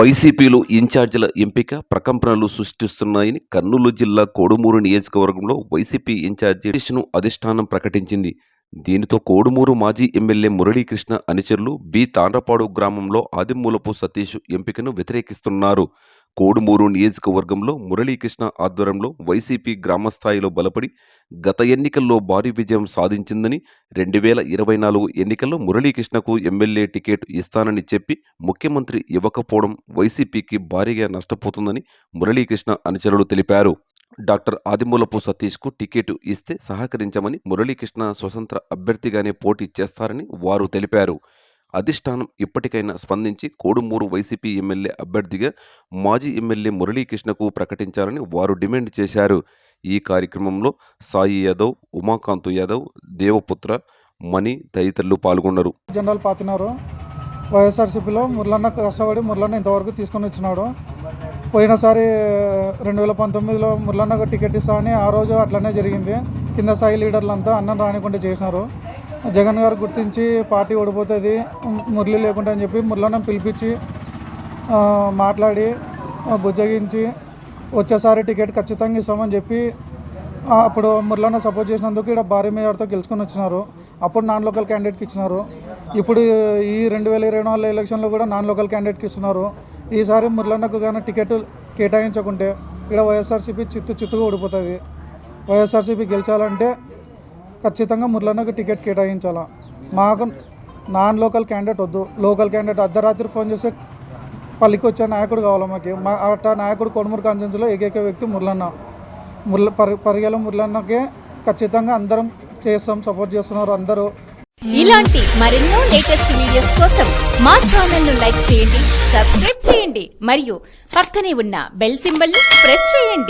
వైసీపీలో ఇన్ఛార్జీల ఎంపిక ప్రకంపనలు సృష్టిస్తున్నాయని కర్నూలు జిల్లా కోడుమూరు నియోజకవర్గంలో వైసీపీ ఇన్ఛార్జి ను అధిష్టానం ప్రకటించింది. దీనితో కోడుమూరు మాజీ ఎమ్మెల్యే మురళీకృష్ణ అనుచరులు బి తాండ్రపాడు గ్రామంలో ఆదిమూలపు సతీష్ ఎంపికను వ్యతిరేకిస్తున్నారు. కోడుమూరు నియోజకవర్గంలో మురళీకృష్ణ ఆధ్వర్యంలో వైసీపీ గ్రామస్థాయిలో బలపడి గత ఎన్నికల్లో భారీ విజయం సాధించిందని రెండు వేల ఇరవై నాలుగు ఎన్నికల్లో మురళీకృష్ణకు ఎమ్మెల్యే టికెట్ ఇస్తానని చెప్పి ముఖ్యమంత్రి ఇవ్వకపోవడం వైసీపీకి భారీగా నష్టపోతుందని మురళీకృష్ణ అనుచరులు తెలిపారు. డాక్టర్ ఆదిమూలపు సతీష్కు టికెట్ ఇస్తే సహకరించమని మురళీకృష్ణ స్వతంత్ర అభ్యర్థిగానే పోటీ చేస్తారని వారు తెలిపారు. అధిష్టానం ఇప్పటికైనా స్పందించి కోడుమూరు వైసీపీ ఎమ్మెల్యే అభ్యర్థిగా మాజీ ఎమ్మెల్యే మురళీకృష్ణకు ప్రకటించాలని వారు డిమాండ్ చేశారు. ఈ కార్యక్రమంలో సాయి యాదవ్ ఉమాకాంత్ యాదవ్ దేవపుత్ర మణి తదితరులు పాల్గొన్నారు. జనరల్ పాతినారు వైఎస్ఆర్సీపీలో మురళన్న కష్టపడి మురళన్న ఇంతవరకు తీసుకొని వచ్చినాడు. పోయినసారి రెండు వేల పంతొమ్మిదిలో మురళన్నకు టికెట్ ఇస్తా అని ఆ రోజు అట్లనే జరిగింది. కింద స్థాయి లీడర్లంతా అన్నం రానికుండా చేసినారు. జగన్ గారు గుర్తించి పార్టీ ఓడిపోతుంది మురళి లేకుండా అని చెప్పి మురళన్న పిలిపించి మాట్లాడి బుజ్జగించి వచ్చేసారి టికెట్ ఖచ్చితంగా ఇస్తామని చెప్పి అప్పుడు మురళన్న సపోర్ట్ చేసినందుకు ఇక్కడ భారీ మేజార్తో గెలుచుకొని వచ్చినారు. అప్పుడు నాన్ లోకల్ క్యాండిడేట్కి ఇచ్చినారు. ఇప్పుడు ఈ రెండు వేల ఇరవై నాలుగు ఎలక్షన్లో కూడా నాన్ లోకల్ క్యాండిడేట్కి ఇస్తున్నారు. ఈసారి మురళన్నకు కానీ టికెట్ కేటాయించకుంటే ఇక్కడ వైఎస్ఆర్సీపీ చిత్తు చిత్తుగా ఓడిపోతుంది. వైఎస్ఆర్సీపీ గెలిచాలంటే ఖచ్చితంగా మురళన్నకు టికెట్ కేటాయించాలా. మాకు నాన్ లోకల్ క్యాండిడేట్ వద్దు. లోకల్ క్యాండిడేట్ అర్ధరాత్రి ఫోన్ చేస్తే పల్లికి వచ్చే నాయకుడు కావాలి మాకు. మా అట్ట నాయకుడు కొడుమూరు కాన్స్టిట్యూన్సీలో ఏకైక వ్యక్తి మురళన్న. మురళ పరి పరిగెల మురళన్నకే ఖచ్చితంగా అందరం చేస్తాం సపోర్ట్ చేస్తున్నారు అందరూ. ఇలాంటి మరెన్నో లేటెస్ట్ వీడియోస్ కోసం మా ఛానల్ను లైక్ చేయండి సబ్స్క్రైబ్ చేయండి మరియు పక్కనే ఉన్న బెల్ సింబల్ని ప్రెస్ చేయండి.